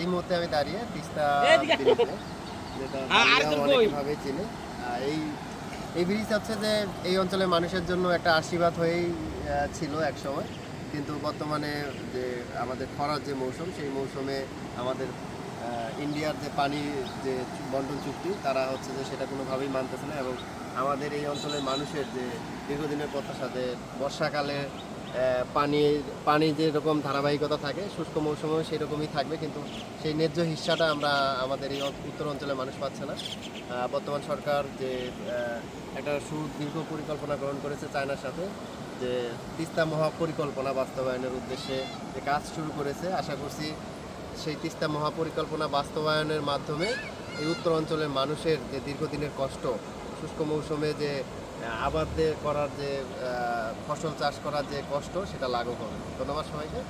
এই মুহূর্তে আমি দাঁড়িয়ে তিস্তা? অনেকভাবে চিনে। এই এই ব্রিজ হচ্ছে যে এই অঞ্চলের মানুষের জন্য একটা আশীর্বাদ হয়েই ছিল এক সময় কিন্তু বর্তমানে যে আমাদের খরার যে মৌসুম সেই মৌসুমে আমাদের ইন্ডিয়ার যে পানি যে বন্টন চুক্তি তারা হচ্ছে যে সেটা কোনোভাবেই মানতেছে না। এবং আমাদের এই অঞ্চলের মানুষের যে দীর্ঘদিনের প্রত্যাশা যে বর্ষাকালে পানির পানি যেরকম ধারাবাহিকতা থাকে, শুষ্ক মৌসুমেও সেই রকমই থাকবে, কিন্তু সেই ন্যায্য হিস্সাটা আমরা আমাদের এই উত্তর অঞ্চলের মানুষ পাচ্ছে না। বর্তমান সরকার যে একটা সুদীর্ঘ পরিকল্পনা গ্রহণ করেছে চায়নার সাথে, যে তিস্তা মহাপরিকল্পনা বাস্তবায়নের উদ্দেশ্যে যে কাজ শুরু করেছে, আশা করছি সেই তিস্তা মহাপরিকল্পনা বাস্তবায়নের মাধ্যমে এই উত্তর অঞ্চলের মানুষের যে দীর্ঘদিনের কষ্ট, শুষ্ক মৌসুমে যে আবাদ করার যে ফসল চাষ করার যে কষ্ট সেটা লাঘব হবে। ধন্যবাদ সবাইকে।